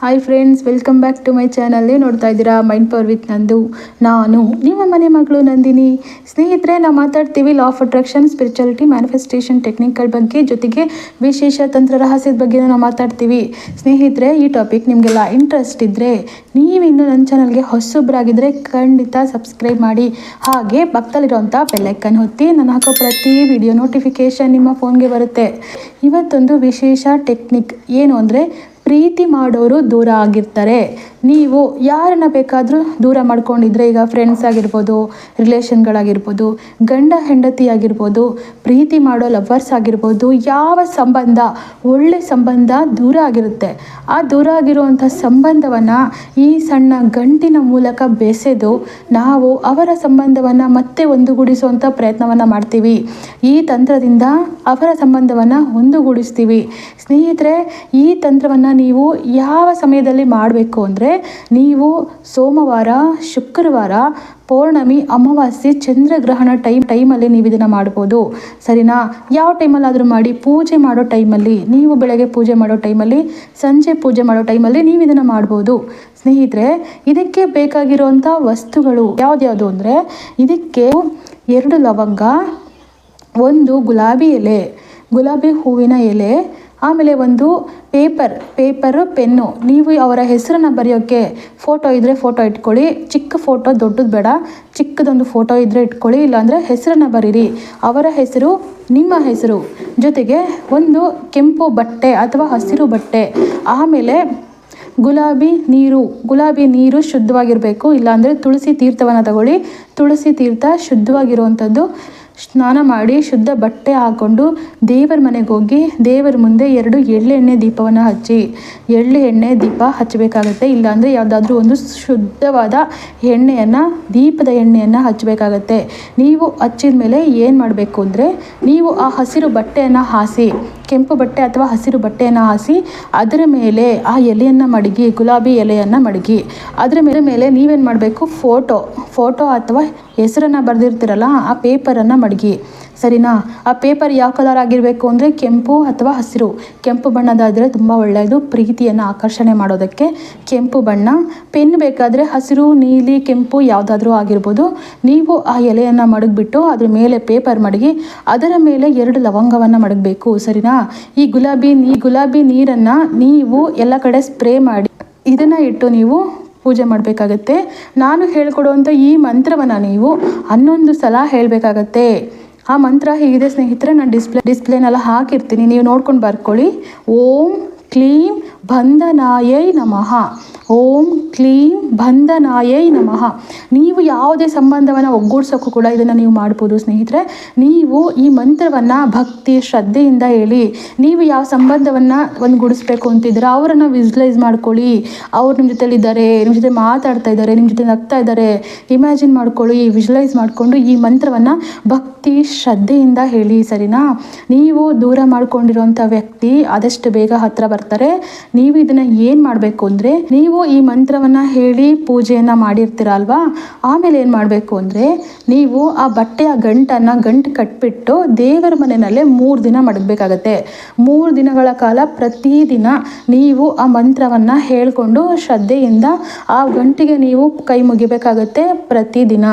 Hi friends welcome back to my channel ನೀವು ನೋಡ್ತಾ ಇದ್ದೀರಾ? ಮೈಂಡ್ ಪವರ್ ವಿತ್ ನಂದು, ನಾನು. ನಿಮ್ಮ ಮನೆ ಮಗಳು ನಂದಿನಿ. ಸ್ನೇಹಿತರೆ ನಾವು ಮಾತಾಡ್ತೀವಿ law of attraction spirituality manifestation ಟೆಕ್ನಿಕ್ಗಳ ಬಗ್ಗೆ ಜೊತೆಗೆ ವಿಶೇಷ ತಂತ್ರ ರಹಸ್ಯದ ಬಗ್ಗೆ ನಾವು ಮಾತಾಡ್ತೀವಿ. ಸ್ನೇಹಿತರೆ, ಈ ಟಾಪಿಕ್ ನಿಮಗೆಲ್ಲ ಇಂಟ್ರೆಸ್ಟ್ ಇದ್ದರೆ ನೀವಿನ್ನು ನನ್ನ ಚಾನಲ್ಗೆ ಹೊಸೊಬ್ಬರಾಗಿದ್ದರೆ ಖಂಡಿತ ಸಬ್ಸ್ಕ್ರೈಬ್ ಮಾಡಿ. ಹಾಗೆ ಪಕ್ಕದಲ್ಲಿರುವಂಥ ಬೆಲ್ಲೈಕನ್ ಹೊತ್ತಿ ನಾನು ಹಾಕೋ ಪ್ರತಿ ವಿಡಿಯೋ ನೋಟಿಫಿಕೇಷನ್ ನಿಮ್ಮ ಫೋನ್ಗೆ ಬರುತ್ತೆ. ಇವತ್ತೊಂದು ವಿಶೇಷ ಟೆಕ್ನಿಕ್ ಏನು ಅಂದರೆ ಪ್ರೀತಿ ಮಾಡೋರು ದೂರ ಆಗಿರ್ತಾರೆ. ನೀವು ಯಾರನ್ನ ಬೇಕಾದರೂ ದೂರ ಮಾಡ್ಕೊಂಡಿದ್ರೆ ಈಗ ಫ್ರೆಂಡ್ಸ್ ಆಗಿರ್ಬೋದು ರಿಲೇಷನ್ಗಳಾಗಿರ್ಬೋದು ಗಂಡ ಹೆಂಡತಿ ಆಗಿರ್ಬೋದು, ಪ್ರೀತಿ ಮಾಡೋ ಲವರ್ಸ್ ಆಗಿರ್ಬೋದು, ಯಾವ ಸಂಬಂಧ, ಒಳ್ಳೆ ಸಂಬಂಧ ದೂರ ಆಗಿರುತ್ತೆ. ಆ ದೂರ ಆಗಿರುವಂಥ ಸಂಬಂಧವನ್ನು ಈ ಸಣ್ಣ ಗಂಟಿನ ಮೂಲಕ ಬೆಸೆದು ನಾವು ಅವರ ಸಂಬಂಧವನ್ನು ಮತ್ತೆ ಒಂದುಗೂಡಿಸುವಂಥ ಪ್ರಯತ್ನವನ್ನು ಮಾಡ್ತೀವಿ. ಈ ತಂತ್ರದಿಂದ ಅವರ ಸಂಬಂಧವನ್ನು ಒಂದುಗೂಡಿಸ್ತೀವಿ. ಸ್ನೇಹಿತರೆ, ಈ ತಂತ್ರವನ್ನು ನೀವು ಯಾವ ಸಮಯದಲ್ಲಿ ಮಾಡಬೇಕು ಅಂದರೆ ನೀವು ಸೋಮವಾರ, ಶುಕ್ರವಾರ, ಪೌರ್ಣಮಿ, ಅಮಾವಾಸ್ಯೆ, ಚಂದ್ರಗ್ರಹಣ ಟೈಮ್, ಟೈಮಲ್ಲಿ ನೀವು ಇದನ್ನು ಮಾಡ್ಬೋದು. ಸರಿನಾ? ಯಾವ ಟೈಮಲ್ಲಾದರೂ ಮಾಡಿ ಪೂಜೆ ಮಾಡೋ ಟೈಮಲ್ಲಿ, ನೀವು ಬೆಳಗ್ಗೆ ಪೂಜೆ ಮಾಡೋ ಟೈಮಲ್ಲಿ, ಸಂಜೆ ಪೂಜೆ ಮಾಡೋ ಟೈಮಲ್ಲಿ ನೀವು ಇದನ್ನು ಮಾಡ್ಬೋದು. ಸ್ನೇಹಿತರೆ, ಇದಕ್ಕೆ ಬೇಕಾಗಿರುವಂಥ ವಸ್ತುಗಳು ಯಾವುದ್ಯಾವುದು ಅಂದರೆ, ಇದಕ್ಕೆ ಎರಡು ಲವಂಗ, ಒಂದು ಗುಲಾಬಿ ಎಲೆ, ಗುಲಾಬಿ ಹೂವಿನ ಎಲೆ, ಆಮೇಲೆ ಒಂದು ಪೇಪರ್, ಪೇಪರು, ಪೆನ್ನು. ನೀವು ಅವರ ಹೆಸರನ್ನು ಬರೆಯೋಕ್ಕೆ ಫೋಟೋ ಇದ್ದರೆ ಫೋಟೋ ಇಟ್ಕೊಳ್ಳಿ. ಚಿಕ್ಕ ಫೋಟೋ ದೊಡ್ಡದು ಬೇಡ. ಚಿಕ್ಕದೊಂದು ಫೋಟೋ ಇದ್ದರೆ ಇಟ್ಕೊಳ್ಳಿ. ಇಲ್ಲಾಂದರೆ ಹೆಸರನ್ನು ಬರೀರಿ. ಅವರ ಹೆಸರು ನಿಮ್ಮ ಹೆಸರು. ಜೊತೆಗೆ ಒಂದು ಕೆಂಪು ಬಟ್ಟೆ ಅಥವಾ ಹಸಿರು ಬಟ್ಟೆ. ಆಮೇಲೆ ಗುಲಾಬಿ ನೀರು. ಗುಲಾಬಿ ನೀರು ಶುದ್ಧವಾಗಿರಬೇಕು. ಇಲ್ಲಾಂದರೆ ತುಳಸಿ ತೀರ್ಥವನ್ನು ತಗೊಳ್ಳಿ. ತುಳಸಿ ತೀರ್ಥ ಶುದ್ಧವಾಗಿರುವಂಥದ್ದು. ಸ್ನಾನ ಮಾಡಿ ಶುದ್ಧ ಬಟ್ಟೆ ಹಾಕ್ಕೊಂಡು ದೇವರ ಮನೆಗೆ ಹೋಗಿ ದೇವರ ಮುಂದೆ ಎರಡು ಎಳ್ಳೆಣ್ಣೆ ದೀಪವನ್ನು ಹಚ್ಚಿ. ಎಳ್ಳು ಎಣ್ಣೆ ದೀಪ ಹಚ್ಚಬೇಕಾಗುತ್ತೆ. ಇಲ್ಲಾಂದರೆ ಯಾವುದಾದ್ರೂ ಒಂದು ಶುದ್ಧವಾದ ಎಣ್ಣೆಯನ್ನು, ದೀಪದ ಎಣ್ಣೆಯನ್ನು ಹಚ್ಚಬೇಕಾಗತ್ತೆ. ನೀವು ಹಚ್ಚಿದ ಮೇಲೆ ಏನು ಮಾಡಬೇಕು ಅಂದರೆ, ನೀವು ಆ ಹಸಿರು ಬಟ್ಟೆಯನ್ನು ಹಾಸಿ ಕೆಂಪು ಬಟ್ಟೆ ಅಥವಾ ಹಸಿರು ಬಟ್ಟೆಯನ್ನು ಹಾಸಿ ಅದರ ಮೇಲೆ ಆ ಎಲೆಯನ್ನು ಮಡಗಿ, ಗುಲಾಬಿ ಎಲೆಯನ್ನು ಮಡಗಿ. ಅದರ ಮೇಲೆ ಮೇಲೆ ನೀವೇನು ಮಾಡಬೇಕು? ಫೋಟೋ ಫೋಟೋ ಅಥವಾ ಹೆಸರನ್ನು ಬರೆದಿರ್ತೀರಲ್ಲ, ಆ ಪೇಪರನ್ನು ಮಡಗಿ. ಸರಿನಾ? ಆ ಪೇಪರ್ ಯಾವ ಕಲರ್ ಆಗಿರಬೇಕು ಅಂದರೆ ಕೆಂಪು ಅಥವಾ ಹಸಿರು. ಕೆಂಪು ಬಣ್ಣದಾದರೆ ತುಂಬ ಒಳ್ಳೆಯದು. ಪ್ರೀತಿಯನ್ನು ಆಕರ್ಷಣೆ ಮಾಡೋದಕ್ಕೆ ಕೆಂಪು ಬಣ್ಣ. ಪೆನ್ ಬೇಕಾದರೆ ಹಸಿರು, ನೀಲಿ, ಕೆಂಪು ಯಾವುದಾದ್ರೂ ಆಗಿರ್ಬೋದು. ನೀವು ಆ ಎಲೆಯನ್ನು ಮಡಗಿಬಿಟ್ಟು ಅದ್ರ ಮೇಲೆ ಪೇಪರ್ ಮಡಗಿ, ಅದರ ಮೇಲೆ ಎರಡು ಲವಂಗವನ್ನು ಮಡಗಬೇಕು. ಸರಿನಾ? ಈ ಗುಲಾಬಿ ನೀ ಗುಲಾಬಿ ನೀರನ್ನು ನೀವು ಎಲ್ಲ ಕಡೆ ಸ್ಪ್ರೇ ಮಾಡಿ ಇದನ್ನು ಇಟ್ಟು ನೀವು ಪೂಜೆ ಮಾಡಬೇಕಾಗತ್ತೆ. ನಾನು ಹೇಳ್ಕೊಡುವಂಥ ಈ ಮಂತ್ರವನ್ನು ನೀವು ಹನ್ನೊಂದು ಸಲ ಹೇಳಬೇಕಾಗತ್ತೆ. ಆ ಮಂತ್ರ ಹೀಗಿದೆ ಸ್ನೇಹಿತರೆ, ನಾನು ಡಿಸ್ಪ್ಲೇ ಡಿಸ್ಪ್ಲೇನೆಲ್ಲ ಹಾಕಿರ್ತೀನಿ. ನೀವು ನೋಡ್ಕೊಂಡು ಬರ್ಕೊಳ್ಳಿ. ಓಂ ಕ್ಲೀಂ ಬಂಧನಾಯೈ ನಮಃ. ಓಂ ಕ್ಲೀಂ ಬಂಧನಾಯೇ ನಮಃ. ನೀವು ಯಾವುದೇ ಸಂಬಂಧವನ್ನು ಒಗ್ಗೂಡ್ಸೋಕ್ಕೂ ಕೂಡ ಇದನ್ನು ನೀವು ಮಾಡ್ಬೋದು ಸ್ನೇಹಿತರೆ. ನೀವು ಈ ಮಂತ್ರವನ್ನು ಭಕ್ತಿ, ಶ್ರದ್ಧೆಯಿಂದ ಹೇಳಿ, ನೀವು ಯಾವ ಸಂಬಂಧವನ್ನು ಒಂದುಗೂಡಿಸ್ಬೇಕು ಅಂತಿದ್ರೆ ಅವರನ್ನು ವಿಜುವಲೈಸ್ ಮಾಡ್ಕೊಳ್ಳಿ. ಅವ್ರು ನಿಮ್ಮ ಜೊತೆಲಿದ್ದಾರೆ ನಿಮ್ಮ ಜೊತೆ ಮಾತಾಡ್ತಾ ಇದ್ದಾರೆ ನಿಮ್ಮ ಜೊತೆ ನಗ್ತಾ ಇದ್ದಾರೆ ಇಮ್ಯಾಜಿನ್ ಮಾಡ್ಕೊಳ್ಳಿ ವಿಜುಲೈಸ್ ಮಾಡಿಕೊಂಡು ಈ ಮಂತ್ರವನ್ನು ಭಕ್ತಿ, ಶ್ರದ್ಧೆಯಿಂದ ಹೇಳಿ, ಸರಿನಾ? ನೀವು ದೂರ ಮಾಡ್ಕೊಂಡಿರುವಂಥ ವ್ಯಕ್ತಿ ಆದಷ್ಟು ಬೇಗ ಹತ್ತಿರ ಬರ್ತಾರೆ. ನೀವು ಇದನ್ನು ಏನು ಮಾಡಬೇಕು ಅಂದರೆ, ನೀವು ಈ ಮಂತ್ರವನ್ನು ಹೇಳಿ ಪೂಜೆಯನ್ನು ಮಾಡಿರ್ತೀರಲ್ವಾ? ಆಮೇಲೆ ಏನು ಮಾಡಬೇಕು ಅಂದರೆ ನೀವು ಆ ಬಟ್ಟೆಯ ಗಂಟನ್ನು ಗಂಟು ಕಟ್ಬಿಟ್ಟು ದೇವರ ಮನೆಯಲ್ಲೇ ಮೂರು ದಿನ ಮಡಗಬೇಕಾಗತ್ತೆ. ಮೂರು ದಿನಗಳ ಕಾಲ ಪ್ರತಿದಿನ ನೀವು ಆ ಮಂತ್ರವನ್ನು ಹೇಳಿಕೊಂಡು ಶ್ರದ್ಧೆಯಿಂದ ಆ ಗಂಟಿಗೆ ನೀವು ಕೈ ಮುಗಿಬೇಕಾಗತ್ತೆ ಪ್ರತಿದಿನ.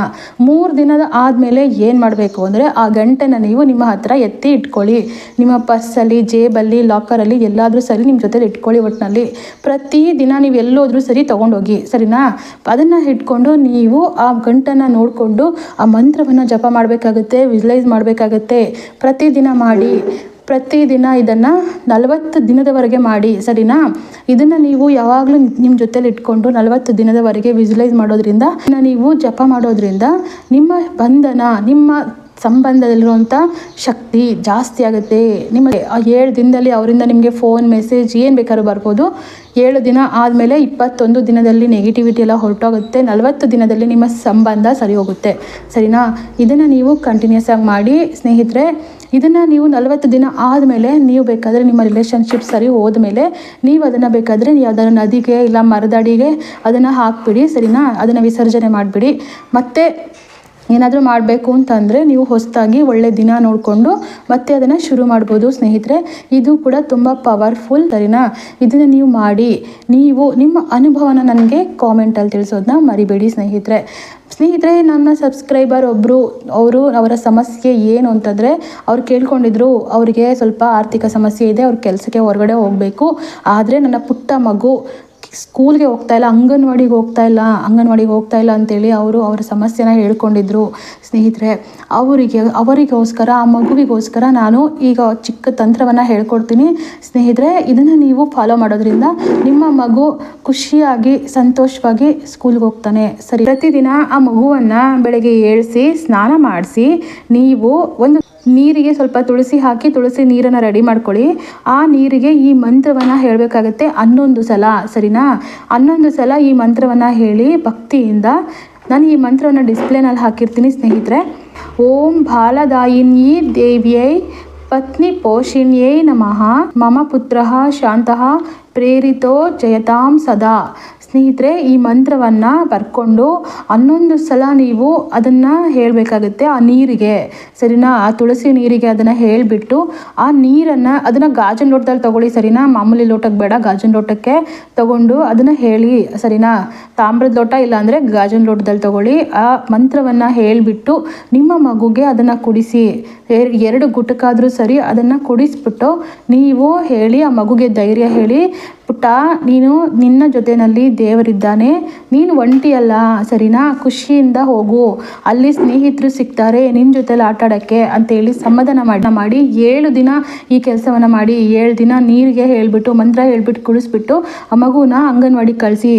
ಮೂರು ದಿನದ ಆದಮೇಲೆ ಏನು ಮಾಡಬೇಕು ಅಂದರೆ ಆ ಗಂಟನ್ನು ನೀವು ನಿಮ್ಮ ಹತ್ರ ಎತ್ತಿ ಇಟ್ಕೊಳ್ಳಿ. ನಿಮ್ಮ ಪರ್ಸಲ್ಲಿ, ಜೇಬಲ್ಲಿ, ಲಾಕರಲ್ಲಿ ಎಲ್ಲಾದರೂ ಸರಿ ನಿಮ್ಮ ಜೊತೆಲಿ ಇಟ್ಕೊಳ್ಳಿ ಒಟ್ಟಿನಲ್ಲಿ ಪ್ರತಿದಿನ ನೀವು ಎಲ್ಲೋದ್ರೂ ಸರಿ ತೊಗೊಂಡೋಗಿ, ಸರಿನಾ? ಅದನ್ನು ಇಟ್ಕೊಂಡು ನೀವು ಆ ಗಂಟನ್ನು ನೋಡಿಕೊಂಡು ಆ ಮಂತ್ರವನ್ನು ಜಪ ಮಾಡಬೇಕಾಗುತ್ತೆ, ವಿಜುಲೈಸ್ ಮಾಡಬೇಕಾಗತ್ತೆ. ಪ್ರತಿದಿನ ಮಾಡಿ, ಪ್ರತಿದಿನ ಇದನ್ನು ನಲವತ್ತು ದಿನದವರೆಗೆ ಮಾಡಿ, ಸರಿನಾ? ಇದನ್ನು ನೀವು ಯಾವಾಗಲೂ ನಿಮ್ಮ ಜೊತೇಲಿ ಇಟ್ಕೊಂಡು ನಲವತ್ತು ದಿನದವರೆಗೆ ವಿಜುಲೈಸ್ ಮಾಡೋದ್ರಿಂದ ನೀವು ಜಪ ಮಾಡೋದ್ರಿಂದ ನಿಮ್ಮ ಬಂಧನ, ನಿಮ್ಮ ಸಂಬಂಧದಲ್ಲಿರುವಂಥ ಶಕ್ತಿ ಜಾಸ್ತಿ ಆಗುತ್ತೆ. ನಿಮಗೆ ಏಳು ದಿನದಲ್ಲಿ ಅವರಿಂದ ನಿಮಗೆ ಫೋನ್ ಮೆಸೇಜ್ ಏನು ಬೇಕಾದ್ರೂ ಬರ್ಬೋದು. ಏಳು ದಿನ ಆದಮೇಲೆ ಇಪ್ಪತ್ತೊಂದು ದಿನದಲ್ಲಿ ನೆಗೆಟಿವಿಟಿ ಎಲ್ಲ ಹೊರಟೋಗುತ್ತೆ. ನಲವತ್ತು ದಿನದಲ್ಲಿ ನಿಮ್ಮ ಸಂಬಂಧ ಸರಿ ಹೋಗುತ್ತೆ ಸರಿನಾ? ಇದನ್ನು ನೀವು ಕಂಟಿನ್ಯೂಸ್ ಆಗಿ ಮಾಡಿ, ಸ್ನೇಹಿತರೆ, ಇದನ್ನು ನೀವು ನಲವತ್ತು ದಿನ ಆದಮೇಲೆ ನೀವು ಬೇಕಾದರೆ ನಿಮ್ಮ ರಿಲೇಷನ್ಶಿಪ್ ಸರಿ ಹೋದ್ಮೇಲೆ ನೀವು ಅದನ್ನು ಬೇಕಾದರೆ ಯಾವುದಾದ್ರು ನದಿಗೆ ಇಲ್ಲ ಮರದಡಿಗೆ ಅದನ್ನು ಹಾಕ್ಬಿಡಿ, ಸರಿನಾ? ಅದನ್ನು ವಿಸರ್ಜನೆ ಮಾಡಿಬಿಡಿ. ಮತ್ತು ಏನಾದರೂ ಮಾಡಬೇಕು ಅಂತಂದರೆ ನೀವು ಹೊಸದಾಗಿ ಒಳ್ಳೆ ದಿನ ನೋಡಿಕೊಂಡು ಮತ್ತೆ ಅದನ್ನು ಶುರು ಮಾಡ್ಬೋದು ಸ್ನೇಹಿತರೆ. ಇದು ಕೂಡ ತುಂಬ ಪವರ್ಫುಲ್ ಸರಿನಾ? ಇದನ್ನು ನೀವು ಮಾಡಿ, ನೀವು ನಿಮ್ಮ ಅನುಭವನ ನನಗೆ ಕಾಮೆಂಟಲ್ಲಿ ತಿಳಿಸೋದನ್ನ ಮರಿಬೇಡಿ ಸ್ನೇಹಿತರೆ. ಸ್ನೇಹಿತರೆ, ನನ್ನ ಸಬ್ಸ್ಕ್ರೈಬರ್ ಒಬ್ಬರು ಅವರು ಅವರ ಸಮಸ್ಯೆ ಏನು ಅಂತಂದರೆ ಅವ್ರು ಕೇಳ್ಕೊಂಡಿದ್ರು, ಅವರಿಗೆ ಸ್ವಲ್ಪ ಆರ್ಥಿಕ ಸಮಸ್ಯೆ ಇದೆ, ಅವ್ರ ಕೆಲಸಕ್ಕೆ ಹೊರಗಡೆ ಹೋಗಬೇಕು. ಆದರೆ ನನ್ನ ಪುಟ್ಟ ಮಗು ಸ್ಕೂಲ್ಗೆ ಹೋಗ್ತಾ ಇಲ್ಲ, ಅಂಗನವಾಡಿಗೆ ಹೋಗ್ತಾ ಇಲ್ಲ, ಅಂಗನವಾಡಿಗೆ ಹೋಗ್ತಾ ಇಲ್ಲ ಅಂತೇಳಿ ಅವರು ಅವರ ಸಮಸ್ಯೆನ ಹೇಳ್ಕೊಂಡಿದ್ರು. ಸ್ನೇಹಿತರೆ, ಅವರಿಗೆ, ಅವರಿಗೋಸ್ಕರ, ಆ ಮಗುವಿಗೋಸ್ಕರ ನಾನು ಈಗ ಚಿಕ್ಕ ತಂತ್ರವನ್ನು ಹೇಳ್ಕೊಡ್ತೀನಿ. ಸ್ನೇಹಿತರೆ, ಇದನ್ನು ನೀವು ಫಾಲೋ ಮಾಡೋದ್ರಿಂದ ನಿಮ್ಮ ಮಗು ಖುಷಿಯಾಗಿ, ಸಂತೋಷವಾಗಿ ಸ್ಕೂಲ್ಗೆ ಹೋಗ್ತಾನೆ. ಸರಿ, ಪ್ರತಿದಿನ ಆ ಮಗುವನ್ನು ಬೆಳಗ್ಗೆ ಏಳಿಸಿ, ಸ್ನಾನ ಮಾಡಿಸಿ, ನೀವು ಒಂದು ನೀರಿಗೆ ಸ್ವಲ್ಪ ತುಳಸಿ ಹಾಕಿ ತುಳಸಿ ನೀರನ್ನು ರೆಡಿ ಮಾಡ್ಕೊಳ್ಳಿ. ಆ ನೀರಿಗೆ ಈ ಮಂತ್ರವನ್ನು ಹೇಳಬೇಕಾಗತ್ತೆ ಹನ್ನೊಂದು ಸಲ, ಸರಿನಾ? ಹನ್ನೊಂದು ಸಲ ಈ ಮಂತ್ರವನ್ನು ಹೇಳಿ ಭಕ್ತಿಯಿಂದ ನಾನು ಈ ಮಂತ್ರವನ್ನು ಡಿಸ್ಪ್ಲೇನಲ್ಲಿ ಹಾಕಿರ್ತೀನಿ ಸ್ನೇಹಿತರೆ. ಓಂ ಬಾಲದಾಯಿನಿ ದೇವಿಯೈ ಪತ್ನಿ ಪೋಷಿಣ್ಯೈ ನಮಃ. ಮಮ ಪುತ್ರ ಶಾಂತಃ ಪ್ರೇರಿತೋ ಜಯತಾಂ ಸದಾ. ಸ್ನೇಹಿತರೆ, ಈ ಮಂತ್ರವನ್ನು ಬರ್ಕೊಂಡು ಹನ್ನೊಂದು ಸಲ ನೀವು ಅದನ್ನು ಹೇಳಬೇಕಾಗುತ್ತೆ, ಆ ನೀರಿಗೆ. ಸರಿನಾ? ಆ ತುಳಸಿ ನೀರಿಗೆ ಅದನ್ನು ಹೇಳಿಬಿಟ್ಟು, ಆ ನೀರನ್ನು ಅದನ್ನು ಗಾಜಿನ ಲೋಟದಲ್ಲಿ ತಗೊಳ್ಳಿ, ಸರಿನಾ? ಮಾಮೂಲಿ ಲೋಟಕ್ಕೆ ಬೇಡ, ಗಾಜಿನ ಲೋಟಕ್ಕೆ ತಗೊಂಡು ಅದನ್ನು ಹೇಳಿ, ಸರಿನಾ? ತಾಮ್ರದ ಲೋಟ ಇಲ್ಲಾಂದರೆ ಗಾಜಿನ ಲೋಟದಲ್ಲಿ ತಗೊಳ್ಳಿ, ಆ ಮಂತ್ರವನ್ನು ಹೇಳಿಬಿಟ್ಟು ನಿಮ್ಮ ಮಗುಗೆ ಅದನ್ನು ಕುಡಿಸಿ ಎರಡು ಗುಟಕಾದರೂ ಸರಿ ಅದನ್ನು ಕುಡಿಸ್ಬಿಟ್ಟು ನೀವು ಹೇಳಿ, ಆ ಮಗುಗೆ ಧೈರ್ಯ ಹೇಳಿ ಪುಟ್ಟ, ನೀನು ನಿನ್ನ ಜೊತೆಯಲ್ಲಿ ದೇವರಿದ್ದಾನೆ. ನೀನು ಒಂಟಿಯಲ್ಲ, ಸರಿನಾ? ಖುಷಿಯಿಂದ ಹೋಗು. ಅಲ್ಲಿ ಸ್ನೇಹಿತರು ಸಿಗ್ತಾರೆ ನಿನ್ನ ಜೊತೆಲಿ ಆಟಾಡೋಕ್ಕೆ ಅಂತೇಳಿ ಸಮಾಧಾನ ಮಾಡಿ ಮಾಡಿ, ಏಳು ದಿನ ಈ ಕೆಲಸವನ್ನು ಮಾಡಿ, ಏಳು ದಿನ ನೀರಿಗೆ ಹೇಳಿಬಿಟ್ಟು, ಮಂತ್ರ ಹೇಳಿಬಿಟ್ಟು ಕುಡಿಸ್ಬಿಟ್ಟು ಆ ಮಗುನ ಅಂಗನವಾಡಿಗೆ ಕಳಿಸಿ.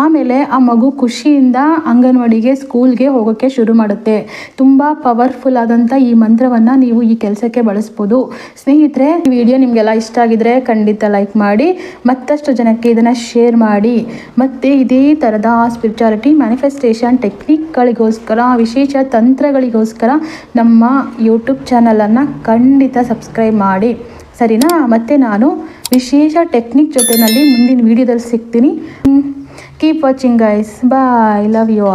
ಆಮೇಲೆ ಆ ಮಗು ಖುಷಿಯಿಂದ ಅಂಗನವಾಡಿಗೆ, ಸ್ಕೂಲ್ಗೆ ಹೋಗೋಕ್ಕೆ ಶುರು ಮಾಡುತ್ತೆ. ತುಂಬ ಪವರ್ಫುಲ್ ಆದಂಥ ಈ ಮಂತ್ರವನ್ನು ನೀವು ಈ ಕೆಲಸಕ್ಕೆ ಬಳಸ್ಬೋದು. ಸ್ನೇಹಿತರೆ, ಈ ವಿಡಿಯೋ ನಿಮಗೆಲ್ಲ ಇಷ್ಟ ಆಗಿದ್ರೆ ಖಂಡಿತ ಲೈಕ್ ಮಾಡಿ ಮತ್ತಷ್ಟು ಜನಕ್ಕೆ ಇದನ್ನು ಶೇರ್ ಮಾಡಿ. ಮತ್ತು ಇದೇ ಥರದ ಸ್ಪಿರಿಚುಯಾಲಿಟಿ ಮ್ಯಾನಿಫೆಸ್ಟೇಷನ್ ಟೆಕ್ನಿಕ್ಗಳಿಗೋಸ್ಕರ ವಿಶೇಷ ತಂತ್ರಗಳಿಗೋಸ್ಕರ ನಮ್ಮ ಯೂಟ್ಯೂಬ್ ಚಾನಲನ್ನು ಖಂಡಿತ ಸಬ್ಸ್ಕ್ರೈಬ್ ಮಾಡಿ. ಸರಿನಾ? ಮತ್ತು ನಾನು ವಿಶೇಷ ಟೆಕ್ನಿಕ್ ಜೊತೆಯಲ್ಲಿ ಮುಂದಿನ ವೀಡಿಯೋದಲ್ಲಿ ಸಿಗ್ತೀನಿ. Keep watching guys bye love you all